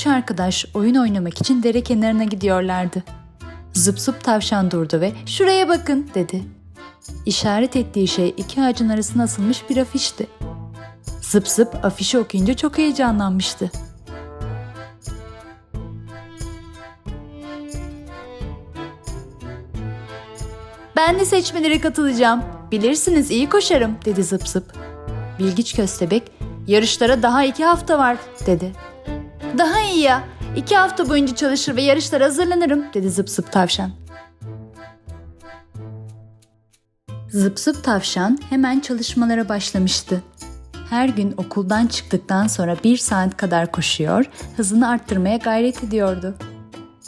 üç arkadaş oyun oynamak için dere kenarına gidiyorlardı. Zıp zıp tavşan durdu ve şuraya bakın dedi. İşaret ettiği şey iki ağacın arasına asılmış bir afişti. Zıp zıp afişi okuyunca çok heyecanlanmıştı. Ben de seçmelere katılacağım. Bilirsiniz iyi koşarım dedi zıp zıp. Bilgiç köstebek yarışlara daha iki hafta var dedi. Daha iyi ya. İki hafta boyunca çalışır ve yarışlara hazırlanırım dedi zıp zıp tavşan. Zıp zıp tavşan hemen çalışmalara başlamıştı. Her gün okuldan çıktıktan sonra bir saat kadar koşuyor, hızını arttırmaya gayret ediyordu.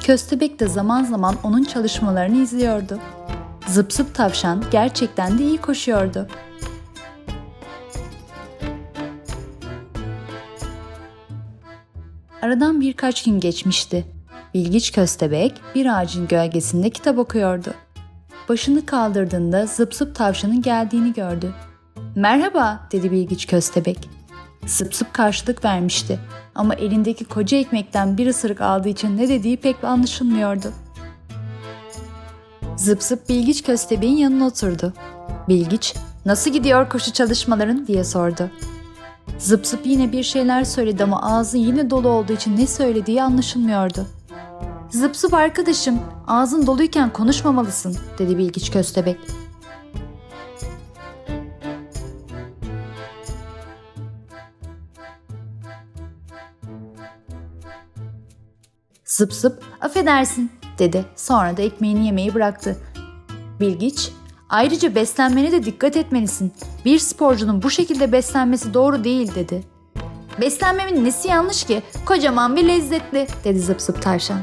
Köstebek de zaman zaman onun çalışmalarını izliyordu. Zıp zıp tavşan gerçekten de iyi koşuyordu. Aradan birkaç gün geçmişti. Bilgiç köstebek bir ağacın gölgesinde kitap okuyordu. Başını kaldırdığında zıp zıp tavşanın geldiğini gördü. Merhaba dedi Bilgiç köstebek. Zıp zıp karşılık vermişti ama elindeki koca ekmekten bir ısırık aldığı için ne dediği pek anlaşılmıyordu. Zıp zıp Bilgiç köstebeğin yanına oturdu. Bilgiç, nasıl gidiyor koşu çalışmaların diye sordu. Zıp zıp yine bir şeyler söyledi ama ağzı yine dolu olduğu için ne söylediği anlaşılmıyordu. Zıp zıp arkadaşım, ağzın doluyken konuşmamalısın dedi Bilgiç köstebek. Zıp zıp affedersin dedi. Sonra da ekmeğini yemeyi bıraktı. Bilgiç, ayrıca beslenmene de dikkat etmelisin. Bir sporcunun bu şekilde beslenmesi doğru değil dedi. Beslenmemin nesi yanlış ki? Kocaman bir lezzetli dedi zıp zıp tavşan.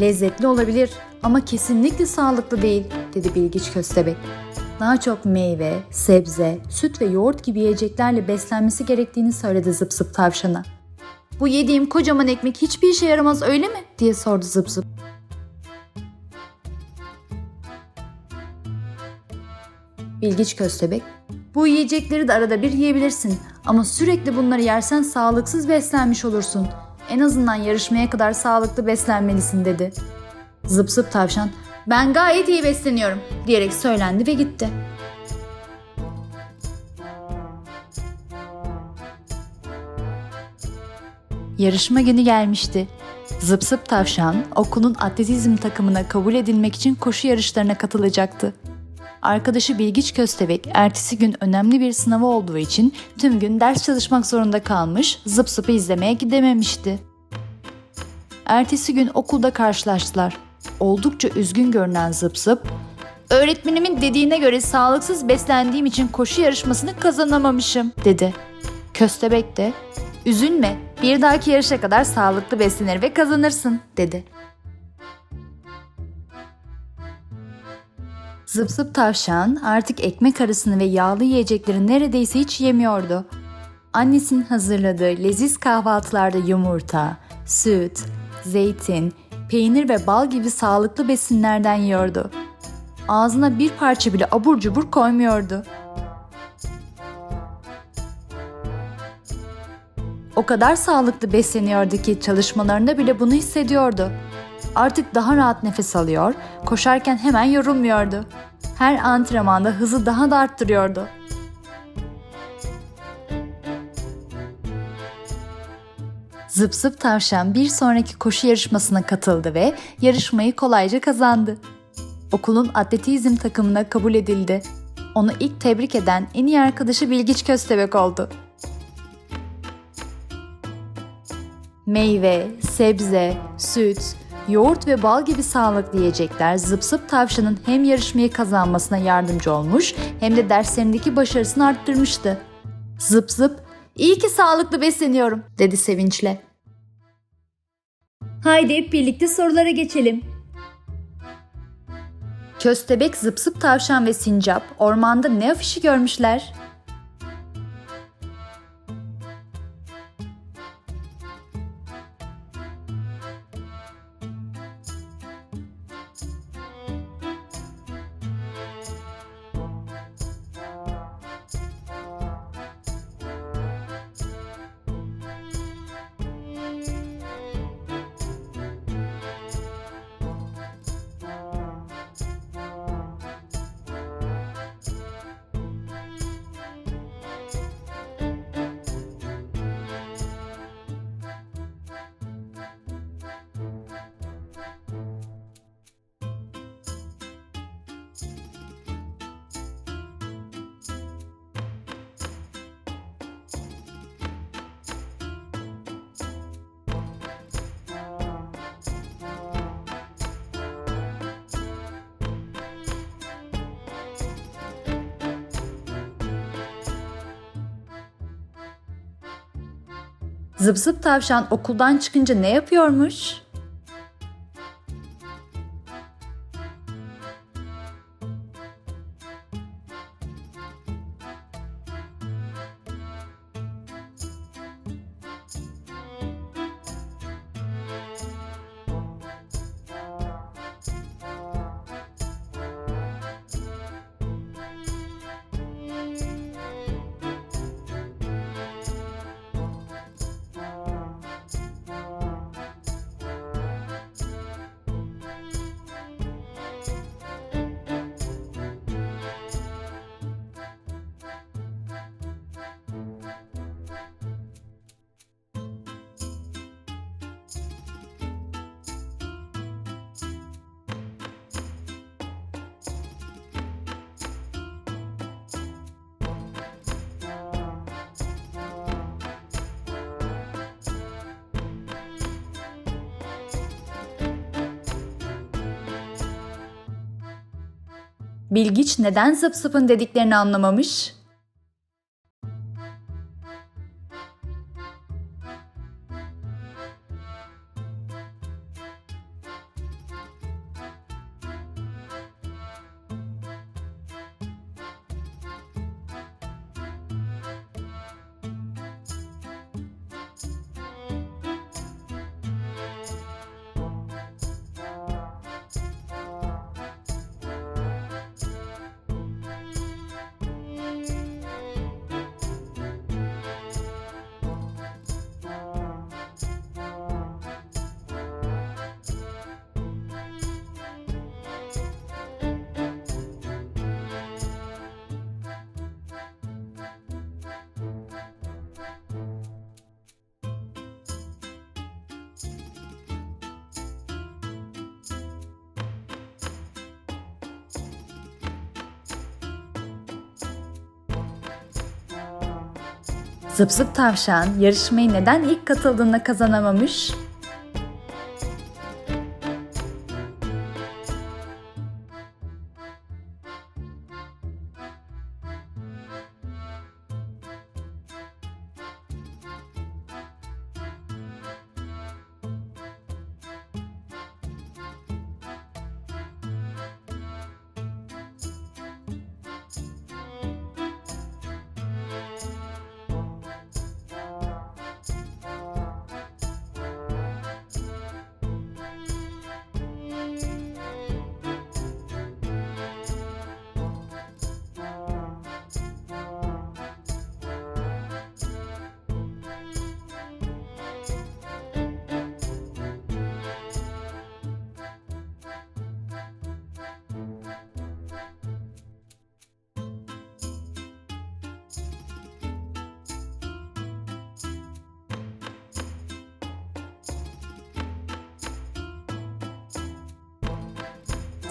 Lezzetli olabilir ama kesinlikle sağlıklı değil dedi Bilgiç köstebek. Daha çok meyve, sebze, süt ve yoğurt gibi yiyeceklerle beslenmesi gerektiğini söyledi zıp zıp tavşana. Bu yediğim kocaman ekmek hiçbir işe yaramaz öyle mi? diye sordu zıp zıp. Bilgiç köstebek, bu yiyecekleri de arada bir yiyebilirsin ama sürekli bunları yersen sağlıksız beslenmiş olursun. En azından yarışmaya kadar sağlıklı beslenmelisin dedi. Zıp zıp tavşan, ben gayet iyi besleniyorum diyerek söylendi ve gitti. Yarışma günü gelmişti. Zıp zıp tavşan okulun atletizm takımına kabul edilmek için koşu yarışlarına katılacaktı. Arkadaşı Bilgiç Köstebek ertesi gün önemli bir sınavı olduğu için tüm gün ders çalışmak zorunda kalmış, zıp zıpı izlemeye gidememişti. Ertesi gün okulda karşılaştılar. Oldukça üzgün görünen zıp zıp, Öğretmenimin dediğine göre sağlıksız beslendiğim için koşu yarışmasını kazanamamışım dedi. Köstebek de üzülme bir dahaki yarışa kadar sağlıklı beslenir ve kazanırsın dedi. Zıp zıp tavşan artık ekmek arasını ve yağlı yiyecekleri neredeyse hiç yemiyordu. Annesinin hazırladığı leziz kahvaltılarda yumurta, süt, zeytin, peynir ve bal gibi sağlıklı besinlerden yiyordu. Ağzına bir parça bile abur cubur koymuyordu. O kadar sağlıklı besleniyordu ki çalışmalarında bile bunu hissediyordu. Artık daha rahat nefes alıyor, koşarken hemen yorulmuyordu. Her antrenmanda hızı daha da arttırıyordu. Zıp zıp tavşan bir sonraki koşu yarışmasına katıldı ve yarışmayı kolayca kazandı. Okulun atletizm takımına kabul edildi. Onu ilk tebrik eden en iyi arkadaşı Bilgiç Köstebek oldu. Meyve, sebze, süt, yoğurt ve bal gibi sağlıklı yiyecekler zıp zıp tavşanın hem yarışmayı kazanmasına yardımcı olmuş hem de derslerindeki başarısını arttırmıştı. Zıp zıp, iyi ki sağlıklı besleniyorum dedi sevinçle. Haydi hep birlikte sorulara geçelim. Köstebek, zıp zıp tavşan ve sincap ormanda ne afişi görmüşler? Zıp zıp tavşan okuldan çıkınca ne yapıyormuş? Bilgiç neden zıp zıpın dediklerini anlamamış? Zıp tavşan yarışmayı neden ilk katıldığında kazanamamış?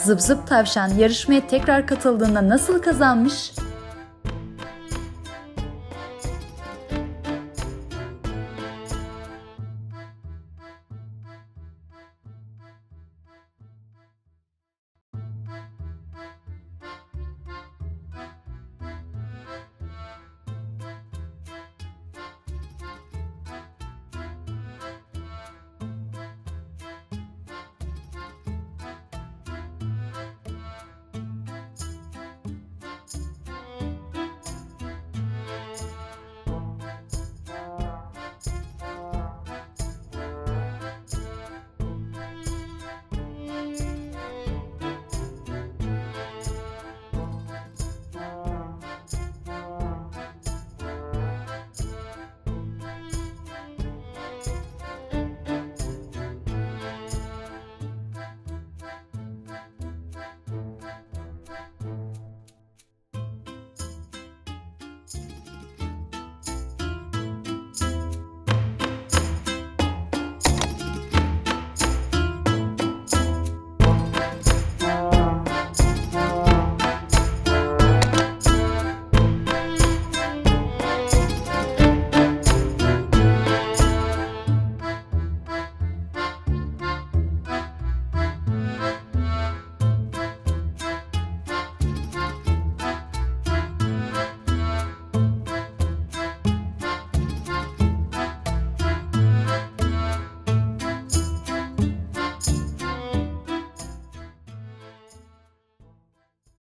Zıp zıp tavşan yarışmaya tekrar katıldığında nasıl kazanmış?